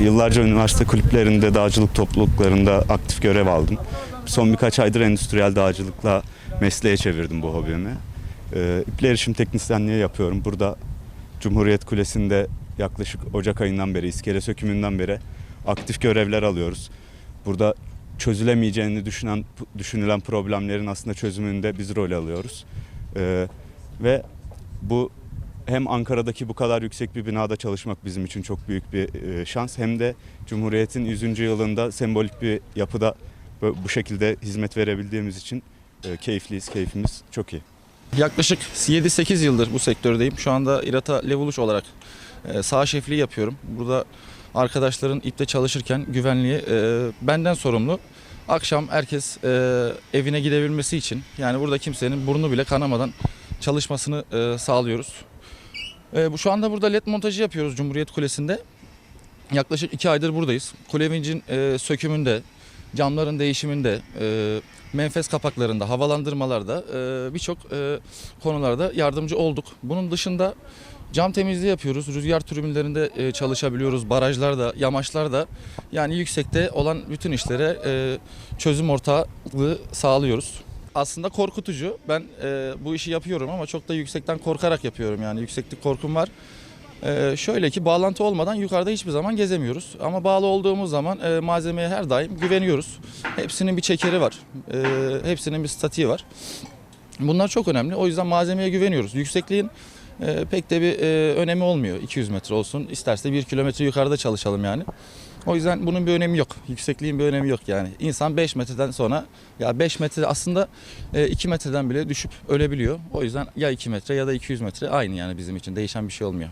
Yıllarca üniversite kulüplerinde, dağcılık topluluklarında aktif görev aldım. Son birkaç aydır endüstriyel dağcılıkla mesleğe çevirdim bu hobimi. Ee, İple erişim teknisyenliği yapıyorum. Burada Cumhuriyet Kulesi'nde yaklaşık Ocak ayından beri, iskele sökümünden beri aktif görevler alıyoruz. Burada çözülemeyeceğini düşünen, düşünülen problemlerin aslında çözümünde biz rol alıyoruz. Ee, ve bu hem Ankara'daki bu kadar yüksek bir binada çalışmak bizim için çok büyük bir e, şans hem de Cumhuriyet'in 100. yılında sembolik bir yapıda bu şekilde hizmet verebildiğimiz için e, keyifliyiz, keyfimiz çok iyi. Yaklaşık 7-8 yıldır bu sektördeyim. Şu anda İRATA Levuluş olarak e, sağ şefliği yapıyorum. Burada arkadaşların ipte çalışırken güvenliği benden sorumlu. Akşam herkes evine gidebilmesi için yani burada kimsenin burnu bile kanamadan çalışmasını sağlıyoruz. E, bu şu anda burada led montajı yapıyoruz Cumhuriyet Kulesi'nde. Yaklaşık iki aydır buradayız. Kule vincin e, sökümünde, camların değişiminde, e, menfez kapaklarında, havalandırmalarda e, birçok e, konularda yardımcı olduk. Bunun dışında cam temizliği yapıyoruz. Rüzgar türbinlerinde e, çalışabiliyoruz. Barajlarda, yamaçlarda yani yüksekte olan bütün işlere e, çözüm ortaklığı sağlıyoruz. Aslında korkutucu. Ben e, bu işi yapıyorum ama çok da yüksekten korkarak yapıyorum. Yani yükseklik korkum var. Ee, şöyle ki bağlantı olmadan yukarıda hiçbir zaman gezemiyoruz. Ama bağlı olduğumuz zaman e, malzemeye her daim güveniyoruz. Hepsinin bir çekeri var. Ee, hepsinin bir statiği var. Bunlar çok önemli. O yüzden malzemeye güveniyoruz. Yüksekliğin e, pek de bir e, önemi olmuyor. 200 metre olsun. İsterse 1 kilometre yukarıda çalışalım yani. O yüzden bunun bir önemi yok. Yüksekliğin bir önemi yok yani. İnsan 5 metreden sonra ya 5 metre aslında 2 metreden bile düşüp ölebiliyor. O yüzden ya 2 metre ya da 200 metre aynı yani bizim için değişen bir şey olmuyor.